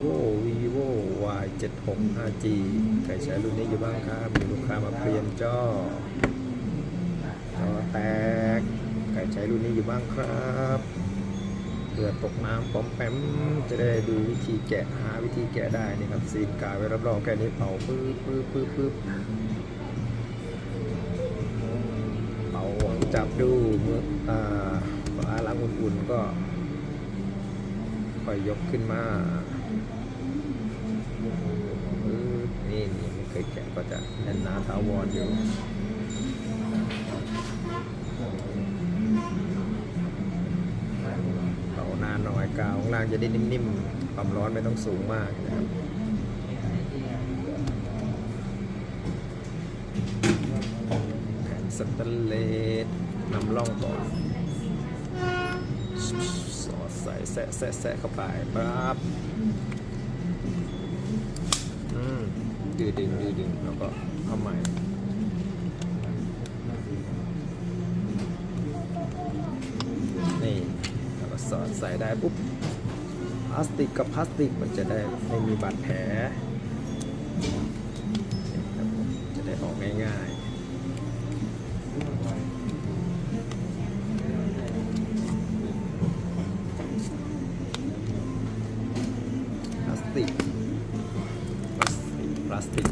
vivo vivo y 7 6 5g ใครใช้รุ่นนี้อยู่บ้างครับมีลูกค้ามาเปลี่ยนจอจอแตกใครใช้รุ่นนี้อยู่บ้างครับเผื่อตกน้ำป้อมแปมจะได้ดูวิธีแกะหาวิธีแกะได้นี่ครับซีนกาไว้รับรองแค่นี้เป่าปึ๊บปึ๊บปึ๊บปึ๊บเป่าจับดูเมื่ออ่าฝาหลังอุ่นๆก็ค่อยยกขึ้นมาปึ๊บนี่นี่ไม่เคยแก็จะแน่นหนาถาวรอยู่เป่านานหน่อยกาวข้างล่างจะได้นิ่มๆ ความร้อนไม่ต้องสูงมากนะครับแผ่นสแตนเลสนำร่องก่อนสอดใส่แซะแซะแซะเข้าไปปั๊บอืม ดื้อดึงดื้อดึงแล้วก็เอาใหม่นี่แล้วก็สอดใส่ได้ปุ๊บพลาสติกกับพลาสติกมันจะได้ไม่มีบาดแผลจะได้ออกง่ายๆพลาสติกาสติก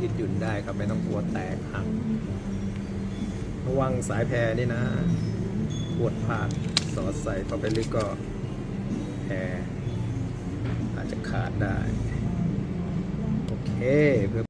ยืดหยุ่นได้ครับไม่ต้องกลัวแตกหักระวังสายแพรนี่นะปวดผ่าสอดใส่เข้าไปลึกก็แพรอาจจะขาดได้ โอเคเพื่อ